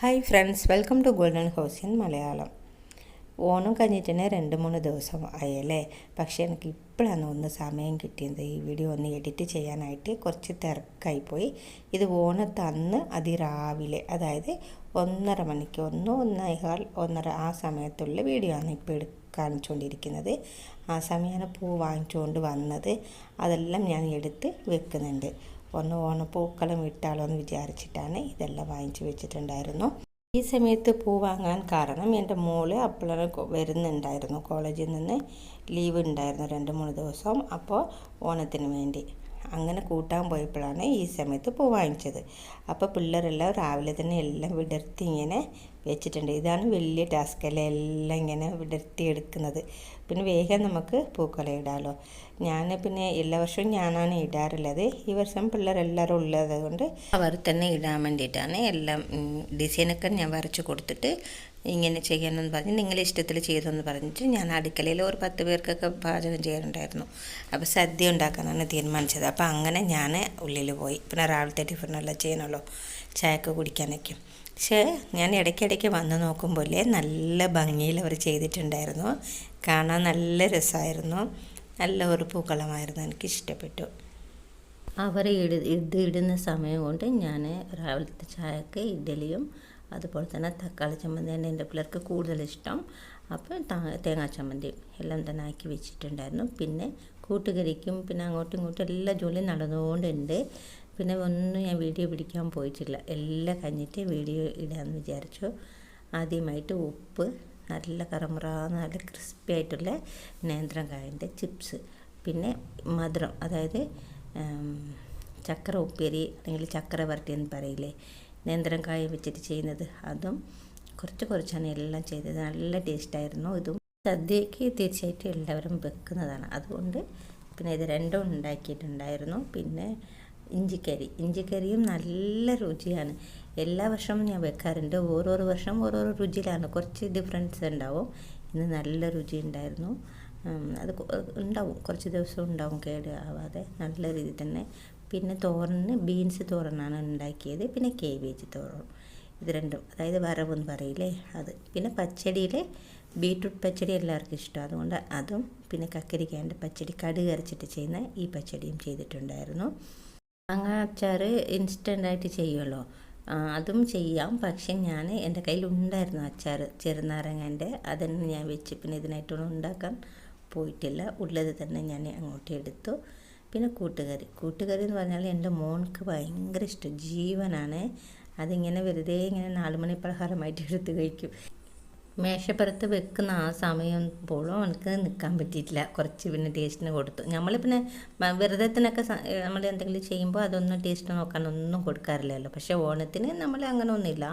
Hi friends welcome to golden house in Malayalam Onam കഴിഞ്ഞിട്ട് രണ്ട് മൂന്ന് ദിവസം ആയല്ലേ? പക്ഷേ എനിക്ക് ഇപ്പോഴാണ് ഒന്ന് സമയം കിട്ടിയത്. ഈ വീഡിയോ ഒന്ന് എഡിറ്റ് ചെയ്യാനായിട്ട് കുറച്ച് തിരക്കായിപ്പോയി ഇത് ഓണത്തന്ന് അതിരാവിലെ അതായത് ഒന്നര മണിക്ക് ഒന്ന് ഒന്നേകാൽ ഒന്നര ആ സമയത്തുള്ള വീഡിയോ ആണ് ഇപ്പോൾ എടുക്കുക കാണിച്ചുകൊണ്ടിരിക്കുന്നത് ആ സമയമാണ് പൂ വാങ്ങിച്ചുകൊണ്ട് വന്നത്. അതെല്ലാം ഞാൻ എടുത്ത് വെക്കുന്നുണ്ട്. ഒന്ന് ഓണപ്പൂക്കളം ഇട്ടാലോ എന്ന് വിചാരിച്ചിട്ടാണ് ഇതെല്ലാം വാങ്ങിച്ചു വെച്ചിട്ടുണ്ടായിരുന്നു. ഈ സമയത്ത് പൂ വാങ്ങാൻ കാരണം എന്റെ മോൾ അപ്പോഴാണ് വരുന്നുണ്ടായിരുന്നു. കോളേജിൽ നിന്ന് ലീവ് ഉണ്ടായിരുന്നു രണ്ട് മൂന്ന് ദിവസം. അപ്പോൾ ഓണത്തിന് വേണ്ടി അങ്ങനെ കൂട്ടാൻ പോയപ്പോഴാണ് ഈ സമയത്ത് പൂ വാങ്ങിച്ചത്. അപ്പോൾ പിള്ളേരെല്ലാം രാവിലെ തന്നെ എല്ലാം വിടർത്തി ഇങ്ങനെ വെച്ചിട്ടുണ്ട്. ഇതാണ് വലിയ ടാസ്ക് അല്ലേ? എല്ലാം ഇങ്ങനെ വിടർത്തി എടുക്കുന്നത് പിന്നെ വേഗം നമുക്ക് പൂക്കള ഇടാമല്ലോ ഞാൻ പിന്നെ എല്ലാ വർഷവും ഞാനാണ് ഇടാറുള്ളത്. ഈ വർഷം പിള്ളേരെല്ലാവരും ഉള്ളത് കൊണ്ട് അവർ തന്നെ ഇടാൻ വേണ്ടിയിട്ടാണ് എല്ലാം ഡിസൈനൊക്കെ ഞാൻ വരച്ച് കൊടുത്തിട്ട് ഇങ്ങനെ ചെയ്യണമെന്ന് പറഞ്ഞ് നിങ്ങളെ ഇഷ്ടത്തിൽ ചെയ്തെന്ന് പറഞ്ഞിട്ട് ഞാൻ അടുക്കളയിൽ ഒരു പത്ത് പേർക്കൊക്കെ പാചകം ചെയ്യാറുണ്ടായിരുന്നു. അപ്പോൾ സദ്യ ഉണ്ടാക്കാനാണ് തീരുമാനിച്ചത്. അപ്പോൾ അങ്ങനെ ഞാൻ ഉള്ളിൽ പോയി. പിന്നെ രാവിലത്തെ ടിഫിനെല്ലാം ചെയ്യണമല്ലോ. ചായക്ക് കുടിക്കാനൊക്കെ. പക്ഷേ ഞാൻ ഇടയ്ക്കിടയ്ക്ക് വന്ന് നോക്കുമ്പോൾ നല്ല ഭംഗിയിൽ അവർ ചെയ്തിട്ടുണ്ടായിരുന്നു. കാണാൻ നല്ല രസമായിരുന്നു. നല്ല ഒരു പൂക്കളമായിരുന്നു എനിക്ക് ഇഷ്ടപ്പെട്ടു അവർ ഇട ഇത് ഇടുന്ന സമയം കൊണ്ട് ഞാൻ രാവിലത്തെ ചായക്ക് ഇഡ്ഡലിയും അതുപോലെ തന്നെ തക്കാളി ചമ്മന്തിയാണ് എന്റെ പിള്ളേർക്ക് കൂടുതൽ ഇഷ്ടം. അപ്പോൾ തേങ്ങാ ചമ്മന്തി എല്ലാം തന്നെ ആക്കി വെച്ചിട്ടുണ്ടായിരുന്നു. പിന്നെ കൂട്ടുകരിക്കും പിന്നെ അങ്ങോട്ടും ഇങ്ങോട്ടും എല്ലാ ജോലിയും നടന്നുകൊണ്ടുണ്ട് പിന്നെ ഒന്നും ഞാൻ വീഡിയോ പിടിക്കാൻ പോയിട്ടില്ല. എല്ലാം കഴിഞ്ഞിട്ട് വീഡിയോ ഇടാമെന്ന് വിചാരിച്ചു. ആദ്യമായിട്ട് ഉപ്പ് നല്ല കറമുറ നല്ല ക്രിസ്പി ആയിട്ടുള്ള നേന്ത്രക്കായന്റെ ചിപ്സ് പിന്നെ മധുരം അതായത് ചക്കര ഉപ്പേരി അല്ലെങ്കിൽ ചക്കര വരട്ടി എന്ന് പറയില്ലേ നേന്ത്രക്കായ വെച്ചിട്ട് ചെയ്യുന്നത്. അതും കുറച്ച് കുറച്ചാണ് എല്ലാം ചെയ്തത്. നല്ല ടേസ്റ്റായിരുന്നു ഇതും സദ്യയ്ക്ക് തീർച്ചയായിട്ടും എല്ലാവരും വെക്കുന്നതാണ്. അതുകൊണ്ട് പിന്നെ ഇത് രണ്ടും ഉണ്ടാക്കിയിട്ടുണ്ടായിരുന്നു. പിന്നെ ഇഞ്ചിക്കറി ഇഞ്ചിക്കരിയും നല്ല രുചിയാണ്. എല്ലാ വർഷവും ഞാൻ വെക്കാറുണ്ട്. ഓരോരോ വർഷം ഓരോരോ രുചിയിലാണ്. കുറച്ച് ഡിഫറൻസ് ഉണ്ടാവും. ഇന്ന് നല്ല രുചി ഉണ്ടായിരുന്നു. അത് ഉണ്ടാവും. കുറച്ച് ദിവസം ഉണ്ടാവും കേട് ആവാതെ നല്ല രീതിയിൽ തന്നെ. പിന്നെ തോരന് ബീൻസ് തോരനാണ് ഉണ്ടാക്കിയത്. പിന്നെ കേബേജ് തോരൻ. ഇത് രണ്ടും. അതായത് വറവെന്ന് പറയില്ലേ അത്. പിന്നെ പച്ചടിയിൽ ബീട്രൂട്ട് പച്ചടി എല്ലാവർക്കും ഇഷ്ടം അതുകൊണ്ട് അതും പിന്നെ കക്കരിക്കാന്റെ പച്ചടി കടുക് അരച്ചിട്ട് ചെയ്യുന്ന ഈ പച്ചടിയും ചെയ്തിട്ടുണ്ടായിരുന്നു. മാങ്ങ അച്ചാർ ഇൻസ്റ്റന്റായിട്ട് ചെയ്യുമല്ലോ അതും ചെയ്യാം. പക്ഷെ ഞാൻ എന്റെ കയ്യിൽ ഉണ്ടായിരുന്നു അച്ചാർ ചെറുനാരങ്ങന്റെ. അതന്നെ ഞാൻ വെച്ച് പിന്നെ ഇതിനായിട്ടൊന്നും ഉണ്ടാക്കാൻ പോയിട്ടില്ല. ഉള്ളത് തന്നെ ഞാൻ അങ്ങോട്ട് എടുത്തു. പിന്നെ കൂട്ടുകറി. കൂട്ടുകറി എന്ന് പറഞ്ഞാൽ എന്റെ മോൾക്ക് ഭയങ്കര ഇഷ്ടം. ജീവനാണ്. അതിങ്ങനെ വെറുതെ ഇങ്ങനെ നാലുമണി പലഹാരമായിട്ട് എടുത്ത് കഴിക്കും. മേശപ്പുറത്ത് വെക്കുന്ന ആ സമയം പോലും എനിക്ക് നിൽക്കാൻ പറ്റിയിട്ടില്ല. കുറച്ച് പിന്നെ ടേസ്റ്റിന് കൊടുത്തു. നമ്മൾ പിന്നെ വ്രതത്തിനൊക്കെ നമ്മൾ എന്തെങ്കിലും ചെയ്യുമ്പോൾ അതൊന്നും ടേസ്റ്റ് നോക്കാനൊന്നും കൊടുക്കാറില്ലല്ലോ. പക്ഷേ ഓണത്തിന് നമ്മൾ അങ്ങനെ ഒന്നുമില്ല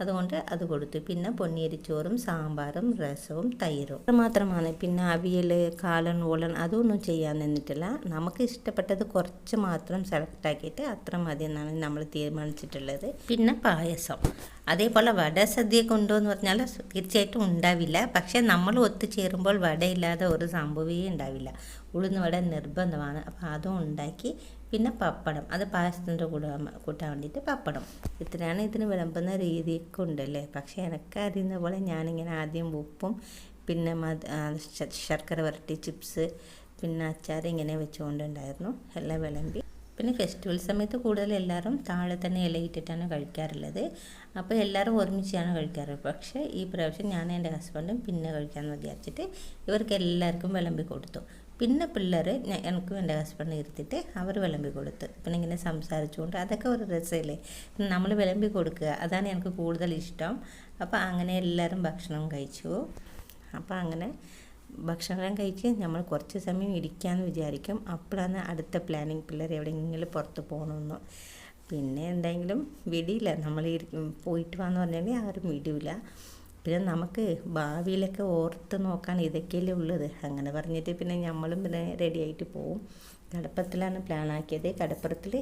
അതുകൊണ്ട് അത് കൊടുത്തു. പിന്നെ പൊന്നിയരിച്ചോറും സാമ്പാറും രസവും തൈരും. മാത്രമാണ്. പിന്നെ അവിയൽ കാലൻ ഓളൻ അതൊന്നും ചെയ്യാൻ നിന്നിട്ടില്ല. നമുക്ക് ഇഷ്ടപ്പെട്ടത് കുറച്ച് മാത്രം സെലക്ട് ആക്കിയിട്ട് അത്ര മതി എന്നാണ് നമ്മൾ തീരുമാനിച്ചിട്ടുള്ളത്. പിന്നെ പായസം. അതേപോലെ വട സദ്യ ഉണ്ടോ എന്ന് പറഞ്ഞാൽ തീർച്ചയായിട്ടും ഉണ്ടാവില്ല. പക്ഷേ നമ്മൾ ഒത്തുചേരുമ്പോൾ വടയില്ലാതെ ഒരു സംഭവമേ ഉണ്ടാവില്ല. ഉഴുന്ന് വട നിർബന്ധമാണ്. അപ്പോൾ അതും ഉണ്ടാക്കി പിന്നെ പപ്പടം. അത് പായസത്തിന്റെ കൂടെ കൂട്ടാൻ വേണ്ടിയിട്ട് പപ്പടം. ഇത്രയാണ് ഇതിന് വിളമ്പുന്ന രീതിയൊക്കെ ഉണ്ടല്ലേ? പക്ഷേ എനിക്ക് അറിയുന്ന പോലെ ഞാനിങ്ങനെ ആദ്യം ഉപ്പും പിന്നെ മത് ശർക്കര വരട്ടി ചിപ്സ് പിന്നെ അച്ചാർ ഇങ്ങനെ വെച്ചുകൊണ്ടുണ്ടായിരുന്നു. എല്ലാം വിളമ്പി. പിന്നെ ഫെസ്റ്റിവൽ സമയത്ത് കൂടുതൽ എല്ലാവരും താഴെ തന്നെ ഇലയിട്ടിട്ടാണ് കഴിക്കാറുള്ളത്. അപ്പോൾ എല്ലാവരും ഒരുമിച്ചാണ് കഴിക്കാറ്. പക്ഷേ ഈ പ്രാവശ്യം ഞാൻ എന്റെ ഹസ്ബൻഡും പിന്നെ കഴിക്കാമെന്ന് വിചാരിച്ചിട്ട് ഇവർക്ക് എല്ലാവർക്കും വിളമ്പി കൊടുത്തു. പിന്നെ പിള്ളേർ എനിക്കും എന്റെ ഹസ്ബൻഡ് ഇരുത്തിയിട്ട് അവർ വിളമ്പി കൊടുത്ത്. പിന്നെ ഇങ്ങനെ സംസാരിച്ചുകൊണ്ട് അതൊക്കെ ഒരു രസമല്ലേ നമ്മൾ വിളമ്പി കൊടുക്കുക. അതാണ് എനിക്ക് കൂടുതൽ ഇഷ്ടം. അപ്പോൾ അങ്ങനെ എല്ലാവരും ഭക്ഷണം കഴിച്ചു. അപ്പോൾ അങ്ങനെ ഭക്ഷണം കഴിച്ച് നമ്മൾ കുറച്ച് സമയം ഇരിക്കാമെന്ന് വിചാരിക്കും. അപ്പോഴാണ് അടുത്ത പ്ലാനിങ് പിള്ളേർ എവിടെയെങ്കിലും പുറത്ത് പോകണമെന്ന് പിന്നെ എന്തെങ്കിലും വിടിയില്ല. നമ്മൾ പോയിട്ട് വാന്ന് പറഞ്ഞാൽ ആരും വിടില്ല പിന്നെ നമുക്ക് ഭാവിയിലൊക്കെ ഓർത്ത് നോക്കാൻ ഇതൊക്കെയല്ലേ ഉള്ളത്. അങ്ങനെ പറഞ്ഞിട്ട് പിന്നെ നമ്മളും പിന്നെ റെഡിയായിട്ട് പോവും. കടപ്പുറത്തിലാണ് പ്ലാൻ ആക്കിയത്. കടപ്പുറത്തിൽ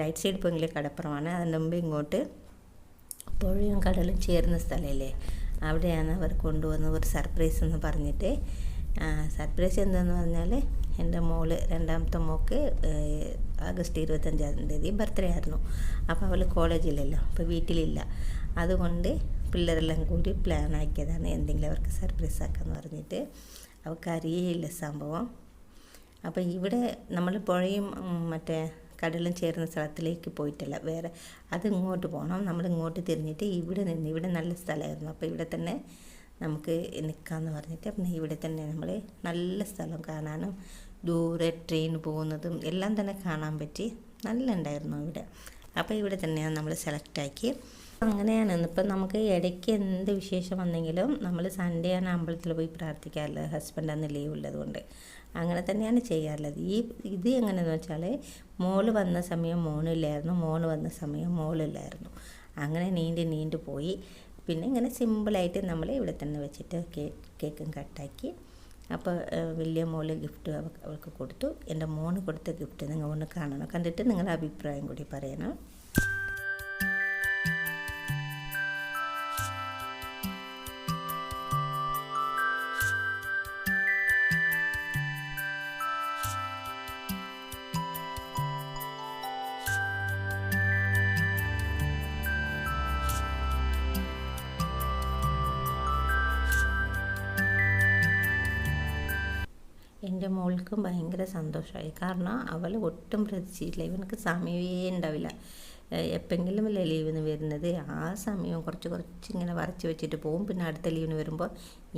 റൈറ്റ് സൈഡ് പോയെങ്കിൽ കടപ്പുറമാണ്. അതിന് മുമ്പ് ഇങ്ങോട്ട് പുഴയും കടലും ചേർന്ന സ്ഥലമല്ലേ അവിടെയാണ് അവർ കൊണ്ടുവന്ന ഒരു സർപ്രൈസ് എന്ന് പറഞ്ഞിട്ട് സർപ്രൈസ് എന്തെന്ന് പറഞ്ഞാൽ എന്റെ മോൾ രണ്ടാമത്തെ മോൾക്ക് ആഗസ്റ്റ് ഇരുപത്തഞ്ചാം തീയതി ബർത്ത്ഡേ ആയിരുന്നു. അപ്പോൾ അവൾ കോളേജിലല്ലോ അപ്പോൾ വീട്ടിലില്ല. അതുകൊണ്ട് പിള്ളേരെല്ലാം കൂടി പ്ലാൻ ആക്കിയതാണ് എന്തെങ്കിലും അവർക്ക് സർപ്രൈസ് ആക്കാന്ന് പറഞ്ഞിട്ട്. അവർക്ക് അറിയേയില്ല സംഭവം. അപ്പോൾ ഇവിടെ നമ്മൾ പുഴയും മറ്റേ കടലും ചേരുന്ന സ്ഥലത്തിലേക്ക് പോയിട്ടില്ല വേറെ അത് ഇങ്ങോട്ട് പോകണം നമ്മൾ ഇങ്ങോട്ട് തിരിഞ്ഞിട്ട് ഇവിടെ നിന്ന് ഇവിടെ നല്ല സ്ഥലമായിരുന്നു. അപ്പോൾ ഇവിടെ തന്നെ നമുക്ക് നിൽക്കാമെന്ന് പറഞ്ഞിട്ട് പിന്നെ ഇവിടെ തന്നെ നമ്മൾ നല്ല സ്ഥലം കാണാനും ദൂരെ ട്രെയിൻ പോകുന്നതും എല്ലാം തന്നെ കാണാൻ പറ്റി. നല്ല ഉണ്ടായിരുന്നു ഇവിടെ. അപ്പോൾ ഇവിടെ തന്നെയാണ് നമ്മൾ സെലക്ട് ആക്കി. അങ്ങനെയാണ്. ഇപ്പം നമുക്ക് ഇടയ്ക്ക് എന്ത് വിശേഷം വന്നെങ്കിലും നമ്മൾ സൺഡേ ആണ് അമ്പലത്തിൽ പോയി പ്രാർത്ഥിക്കാറുള്ളത്. ഹസ്ബൻഡ് അന്ന് ലീവ് ഉള്ളതുകൊണ്ട് അങ്ങനെ തന്നെയാണ് ചെയ്യാറുള്ളത്. ഈ ഇത് എങ്ങനെയെന്ന് വെച്ചാൽ മോൾ വന്ന സമയം മോനില്ലായിരുന്നു. മോന് വന്ന സമയം മോളില്ലായിരുന്നു. അങ്ങനെ നീണ്ട് നീണ്ടു പോയി. പിന്നെ ഇങ്ങനെ സിമ്പിളായിട്ട് നമ്മൾ ഇവിടെ തന്നെ വെച്ചിട്ട് കേക്ക് കേക്കും കട്ടാക്കി അപ്പോൾ വലിയ മോൾ ഗിഫ്റ്റ് അവൾക്ക് കൊടുത്തു. എന്റെ മോന് കൊടുത്ത ഗിഫ്റ്റ് നിങ്ങൾ ഒന്ന് കാണണം. കണ്ടിട്ട് നിങ്ങളുടെ അഭിപ്രായം കൂടി പറയണം. എന്റെ മോൾക്കും ഭയങ്കര സന്തോഷമായി. കാരണം അവൾ ഒട്ടും പ്രതീക്ഷിച്ചില്ല ഇവനക്ക് സമയമേ ഉണ്ടാവില്ല. എപ്പെങ്കിലും അല്ലേ ലീവിന് വരുന്നത്? ആ സമയം കുറച്ച് കുറച്ച് ഇങ്ങനെ വരച്ച് വെച്ചിട്ട് പോകും പിന്നെ അടുത്ത ലീവിന് വരുമ്പോൾ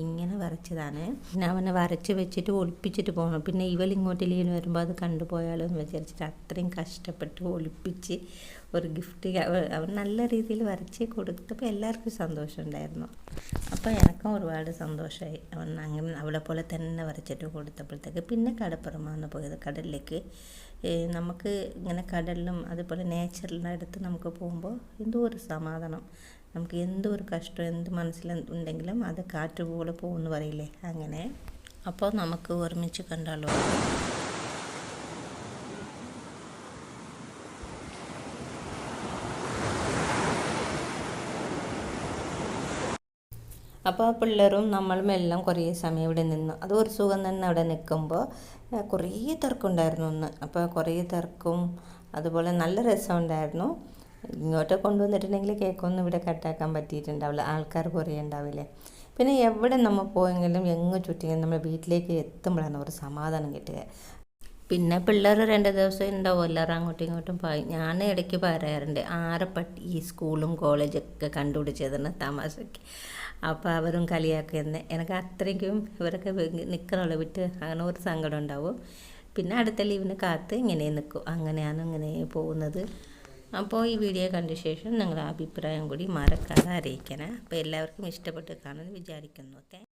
ഇങ്ങനെ വരച്ചതാണ്. പിന്നെ അവനെ വരച്ച് വെച്ചിട്ട് ഒളിപ്പിച്ചിട്ട് പോകണം. പിന്നെ ഇവൾ ഇങ്ങോട്ട് ലീവിന് വരുമ്പോൾ അത് കണ്ടുപോയാലോ എന്ന് വിചാരിച്ചിട്ട് അത്രയും കഷ്ടപ്പെട്ട് ഒളിപ്പിച്ച് ഒരു ഗിഫ്റ്റ് അവൻ നല്ല രീതിയിൽ വരച്ച് കൊടുത്തപ്പോൾ എല്ലാവർക്കും സന്തോഷം ഉണ്ടായിരുന്നു. അപ്പോൾ എനിക്കും ഒരുപാട് സന്തോഷമായി അവൻ അങ്ങനെ അവളെ പോലെ തന്നെ വരച്ചിട്ട് കൊടുത്തപ്പോഴത്തേക്ക് പിന്നെ കടപ്പുറമാണ് പോയത്. കടലിലേക്ക്. നമുക്ക് ഇങ്ങനെ കടലിലും അതുപോലെ നേച്ചറിലും അടുത്ത് നമുക്ക് പോകുമ്പോൾ എന്തോ ഒരു സമാധാനം. നമുക്ക് എന്തൊരു കഷ്ടം എന്ത് മനസ്സിൽ ഉണ്ടെങ്കിലും അത് കാറ്റ് പോലെ പോകുമെന്ന് പറയില്ലേ? അങ്ങനെ. അപ്പോൾ നമുക്ക് ഒരുമിച്ച് കണ്ടാലോ? അപ്പോൾ ആ പിള്ളേരും നമ്മളും എല്ലാം കുറേ സമയം ഇവിടെ നിന്നു. അത് ഒരു സുഖം തന്നെ അവിടെ നിൽക്കുമ്പോൾ കുറേ തിരക്കുണ്ടായിരുന്നു ഒന്ന് അപ്പോൾ കുറേ തിരക്കും അതുപോലെ നല്ല രസമുണ്ടായിരുന്നു. ഇങ്ങോട്ട് കൊണ്ടുവന്നിട്ടുണ്ടെങ്കിൽ കേക്കൊന്നും ഇവിടെ കട്ടാക്കാൻ പറ്റിയിട്ടുണ്ടാവില്ല. ആൾക്കാർ കുറേ ഉണ്ടാവില്ലേ? പിന്നെ എവിടെ നമ്മൾ പോയെങ്കിലും എങ്ങ് ചുറ്റിയെങ്കിലും നമ്മൾ വീട്ടിലേക്ക് എത്തുമ്പോഴാണ് ഒരു സമാധാനം കിട്ടുക. പിന്നെ പിള്ളേർ രണ്ട് ദിവസം ഉണ്ടാവും. എല്ലാവരും അങ്ങോട്ടും ഇങ്ങോട്ടും പോയി. ഞാൻ ഇടയ്ക്ക് പറയാറുണ്ട് ആരെപ്പട്ടി ഈ സ്കൂളും കോളേജൊക്കെ കണ്ടുപിടിച്ചതെന്ന് തമാശയ്ക്ക് അപ്പോൾ അവരും കളിയാക്കുന്നത് എനിക്ക് അത്രയ്ക്കും ഇവരൊക്കെ നിൽക്കണുള്ളൂ വിട്ട് അങ്ങനെ ഒരു സങ്കടം ഉണ്ടാവും. പിന്നെ അടുത്ത ലീവിന് കാത്ത് ഇങ്ങനെ നിൽക്കും അങ്ങനെയാണ് ഇങ്ങനെ പോകുന്നത്. അപ്പോൾ ഈ വീഡിയോ കണ്ട ശേഷം നിങ്ങളുടെ അഭിപ്രായം കൂടി മറക്കാതെ അറിയിക്കണേ. അപ്പോൾ എല്ലാവർക്കും ഇഷ്ടപ്പെട്ട് കാണുമെന്ന് വിചാരിക്കുന്നു. താങ്ക്